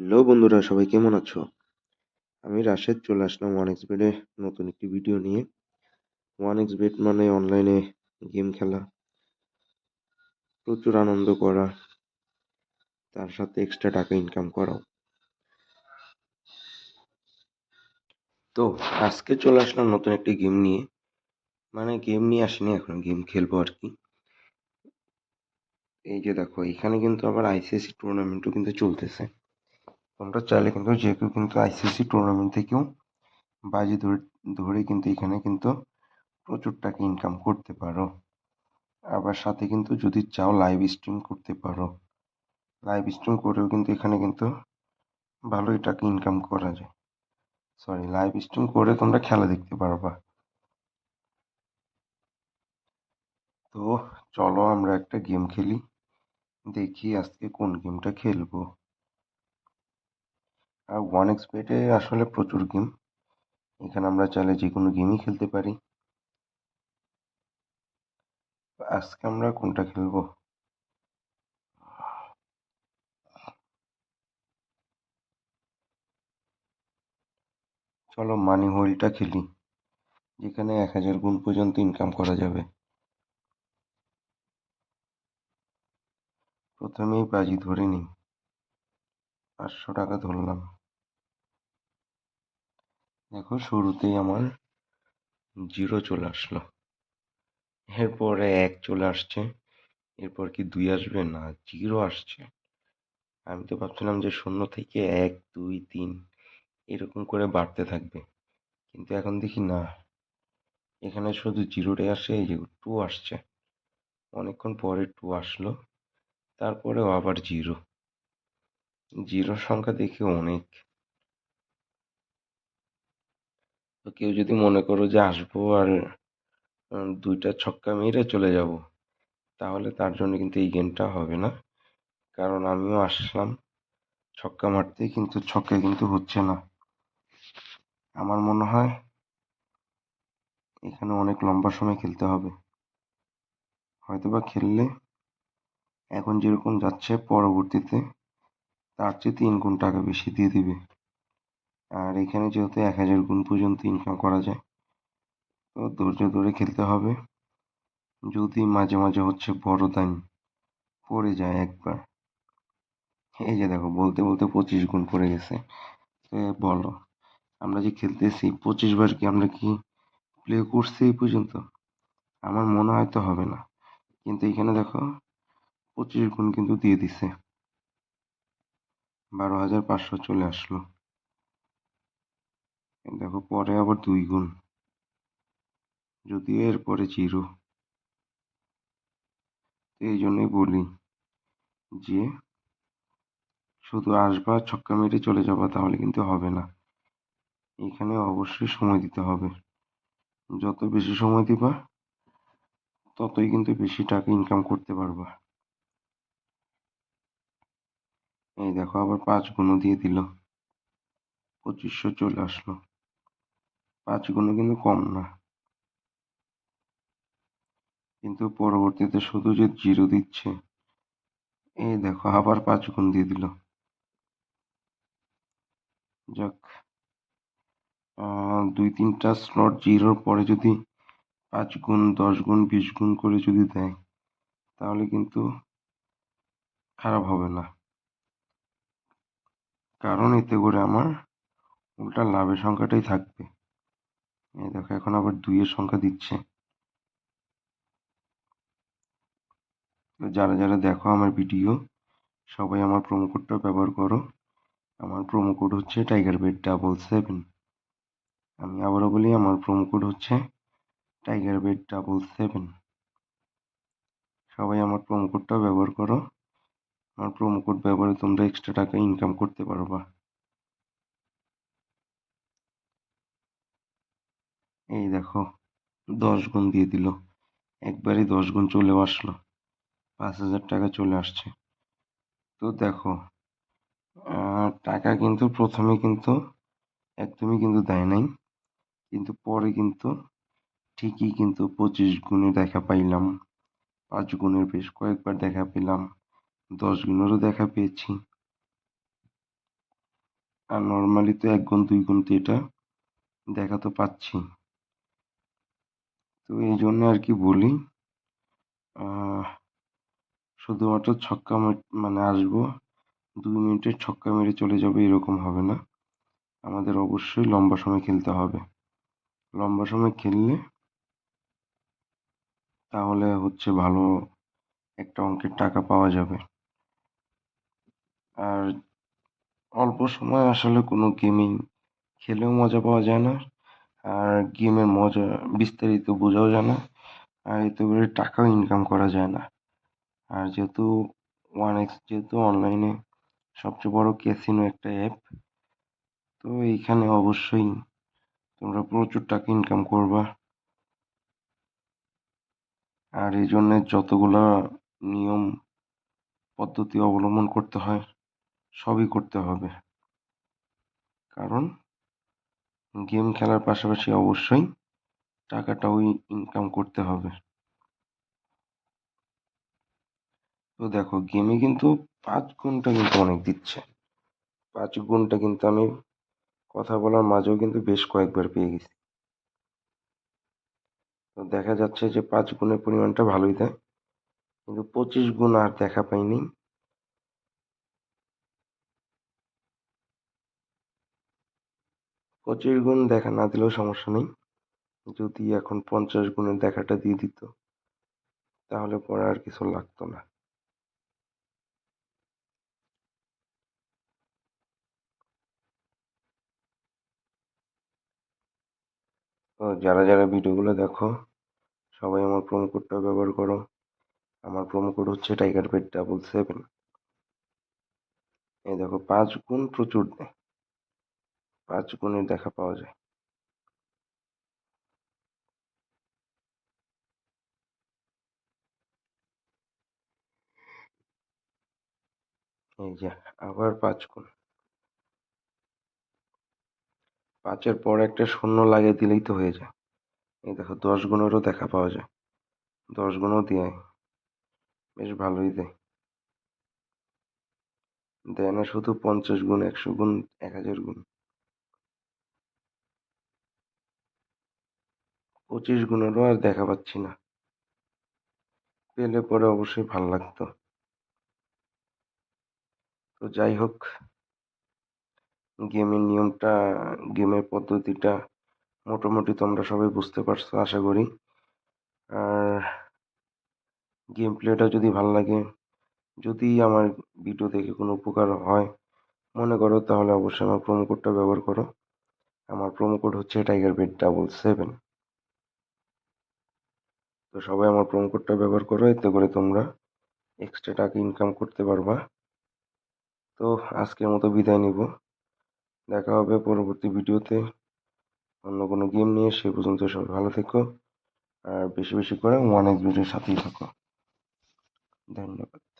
Hello বন্ধুরা, সবাই কেমন আছো? আমি রাশেদ, চলে আসলাম ওয়ান এক্স বেডে নতুন একটি ভিডিও নিয়ে। ওয়ান এক্স বেড মানে অনলাইনে গেম খেলা, প্রচুর আনন্দ করা, তার সাথে এক্সট্রা টাকা ইনকাম করাও। তো আজকে চলে আসলাম নতুন একটি গেম নিয়ে। মানে গেম নিয়ে আসিনি, এখন গেম খেলব আর কি। এই যে দেখো, এখানে কিন্তু আবার আইসিএসি টুর্নামেন্টও কিন্তু চলতেছে। তোমরা চাইলে কিন্তু যে কেউ কিন্তু আইসিসি টুর্নামেন্ট থেকেও বাজি ধরে ধরে কিন্তু এখানে কিন্তু প্রচুর টাকা ইনকাম করতে পারো। আবার সাথে কিন্তু যদি চাও লাইভ স্ট্রিম করতে পারো। লাইভ স্ট্রিম করেও কিন্তু এখানে কিন্তু ভালোই টাকা ইনকাম করা যায়। সরি লাইভ স্ট্রিম করে তোমরা খেলা দেখতে পারবা। তো চলো আমরা একটা গেম খেলি। দেখি আজকে কোন গেমটা খেলব। আর ওয়ান এক্স বেটে আসলে প্রচুর গেম এখানে আমরা চাইলে যে কোনো গেমই খেলতে পারি। আজকে আমরা কোনটা খেলব? চলো মানি হোলটা খেলি। যেখানে এক হাজার গুণ পর্যন্ত ইনকাম করা যাবে। প্রথমেই বাজি ধরে নিই। পাঁচশো টাকা ধরলাম। দেখো, শুরুতেই আমার জিরো চলে আসলো। এরপরে এক চলে আসছে, এরপর কি দুই আসবে? না জিরো আসছে। আমি তো ভাবছিলাম যে শূন্য থেকে এক, দুই, তিন এরকম করে বাড়তে থাকবে। কিন্তু এখন দেখি না। এখানে শুধু জিরোটাই আসে, এই যে টু আসছে। অনেকক্ষণ পরে টু আসলো, তারপরেও আবার জিরো জিরো সংখ্যা দেখে অনেক। তো কেউ যদি মনে করো যে আসব আর দুইটা ছক্কা মেরে চলে যাব, তাহলে তার জন্য কিন্তু এই গেমটা হবে না। কারণ আমিও আসলাম, ছক্কা মারতে কিন্তু, ছক্কা কিন্তু হচ্ছে না। আমার মনে হয় এখানে অনেক লম্বা সময় খেলতে হবে। হয়তোবা খেললে এখন যেরকম যাচ্ছে, পরবর্তীতে তার চেয়ে তিন গুণ টাকা বেশি দিয়ে দিবে। আর এখানে যেহেতু এক হাজার গুণ পর্যন্ত ইনকাম করা যায়, তো ধৈর্য ধরে খেলতে হবে। যদি মাঝে মাঝে হচ্ছে বড় দান পড়ে যায় একবার, এই যে দেখো, বলতে বলতে পঁচিশ গুণ পড়ে গেছে। বলো, আমরা যে খেলতেছি, পঁচিশ বার কি আমরা কি প্লে করছি এই পর্যন্ত? আমার মনে হয় তো হবে না। কিন্তু এখানে দেখো, পঁচিশ গুণ কিন্তু দিয়ে দিছে। বারো হাজার পাঁচশো চলে আসলো। দেখো পরে আবার দুই গুণ। যদিও এরপরে জিরো। এই জন্যই বলি যে, শুধু আসবা, ছক্কা মেরে চলে যাবা, তাহলে কিন্তু হবে না। এখানে অবশ্যই সময় দিতে হবে। যত বেশি সময় দিবা, ততই কিন্তু বেশি টাকা ইনকাম করতে পারবা। এই দেখো, আবার পাঁচ গুণও দিয়ে দিল। পঁচিশশো চলে আসলো। পাঁচ গুণও কিন্তু কম না। কিন্তু পরবর্তীতে শুধু যে জিরো দিচ্ছে, এই দেখো আবার পাঁচ গুণ দিয়ে দিল। যাক দুই তিনটা স্লট জিরোর পরে যদি পাঁচ গুণ, দশ গুণ, বিশ গুণ করে যদি দেয়, তাহলে কিন্তু খারাপ হবে না। কারণ এতে করে আমার উল্টা লাভের সংখ্যাটাই থাকবে। দেখো, এখন আবার দুইয়ের সংখ্যা দিচ্ছে। যারা যারা দেখো আমার ভিডিও, সবাই আমার প্রোমো কোডটা ব্যবহার করো। আমার প্রোমো কোড হচ্ছে টাইগার বেড ডাবল সেভেন আমি আবারও বলি, আমার প্রোমো কোড হচ্ছে টাইগার বেড ডাবল সেভেন সবাই আমার প্রোমো কোডটা ব্যবহার করো। আমার প্রোমো কোড ব্যবহারে তোমরা এক্সট্রা টাকা ইনকাম করতে পারবা। এই দেখো, দশ গুণ দিয়ে দিল। একবারই দশ গুণ চলে আসলো। পাঁচ হাজার টাকা চলে আসছে। তো দেখো টাকা কিন্তু প্রথমে কিন্তু একদমই কিন্তু দেয় নাই। কিন্তু পরে কিন্তু ঠিকই কিন্তু পঁচিশ গুণে দেখা পাইলাম। পাঁচ গুণের বেশ কয়েকবার দেখা পেলাম। দশ গুণেরও দেখা পেয়েছি। আর নর্মালি তো এক গুণ, দুই গুণ তো এটা দেখা তো পাচ্ছি। তো এই জন্য আর কি বলি শুধুমাত্র ছক্কা মানে আসব, দুই মিনিটের ছক্কা মেরে চলে যাবে এরকম হবে না। আমাদের অবশ্যই লম্বা সময় খেলতে হবে। লম্বা সময় খেললে তাহলে হচ্ছে ভালো একটা অঙ্কের টাকা পাওয়া যাবে। আর অল্প সময় আসলে কোনো গেমিং খেলেও মজা পাওয়া যায় না। আর গেমের মজা বিস্তারিত বোঝাও যায় না। আর এতে করে টাকাও ইনকাম করা যায় না। আর যেহেতু ওয়ান এক্স যেহেতু অনলাইনে সবচেয়ে বড় ক্যাসিনো একটা অ্যাপ তো এইখানে অবশ্যই তোমরা প্রচুর টাকা ইনকাম করবা। আর এই জন্যে যতগুলা নিয়ম, পদ্ধতি অবলম্বন করতে হয়, সবই করতে হবে। কারণ গেম খেলার পাশাপাশি অবশ্যই টাকাটাও ইনকাম করতে হবে। তো দেখো গেমে কিন্তু পাঁচ গুণটা কিন্তু অনেক দিচ্ছে। পাঁচ গুণটা কিন্তু আমি কথা বলার মাঝেও কিন্তু বেশ কয়েকবার পেয়ে গেছি। তো দেখা যাচ্ছে যে পাঁচ গুণের পরিমাণটা ভালোই দেয়। কিন্তু পঁচিশ গুণ আর দেখা পাইনি। পঁচিশ গুণ দেখা না দিলেও সমস্যা নেই। যদি এখন পঞ্চাশ গুণের দেখাটা দিয়ে দিত, তাহলে পরে আর কিছু লাগতো না। তো যারা যারা ভিডিওগুলো দেখো, সবাই আমার প্রোমো কোডটা ব্যবহার করো। আমার প্রোমো কোড হচ্ছে টাইগার পেট ডাবল সেভেন এই দেখো, পাঁচ গুণ প্রচুর দেয়। পাঁচ গুণের দেখা পাওয়া যায়। এই যে, আবার পাঁচ গুণ পাঁচের পর একটা শূন্য লাগিয়ে দিলেই তো হয়ে যায়। এই দেখো, দশ গুণেরও দেখা পাওয়া যায়। দশ গুণও দেয় বেশ ভালোই দেয়। দেয় না শুধু পঞ্চাশ গুণ, একশো গুণ, এক হাজার গুণ। পঁচিশ গুণেরও আর দেখা পাচ্ছি না। পেলে পরে অবশ্যই ভালো লাগতো। তো যাই হোক, গেমের নিয়মটা, গেমের পদ্ধতিটা মোটামুটি তোমরা সবাই বুঝতে পারছ, আশা করি। আর গেম প্লেটা যদি ভালো লাগে, যদি আমার ভিডিও দেখে কোনো উপকার হয়, মনে করো তাহলে অবশ্যই আমার প্রোমো কোডটা ব্যবহার করো। আমার প্রোমো কোড হচ্ছে টাইগার বেড ডাবল সেভেন তো সবাই আমার প্রোমো কোডটা ব্যবহার করো, এতে করে তোমরা এক্সট্রা টাকা ইনকাম করতে পারবা। তো আজকের মতো বিদায় নিব। দেখা হবে পরবর্তী ভিডিওতে। অন্য কোনো গেম নিয়ে, সে পর্যন্ত সবাই ভালো থেকো। আর বেশি বেশি করে ওয়ান এক্স ভিডিওর সাথেই থাকো। ধন্যবাদ।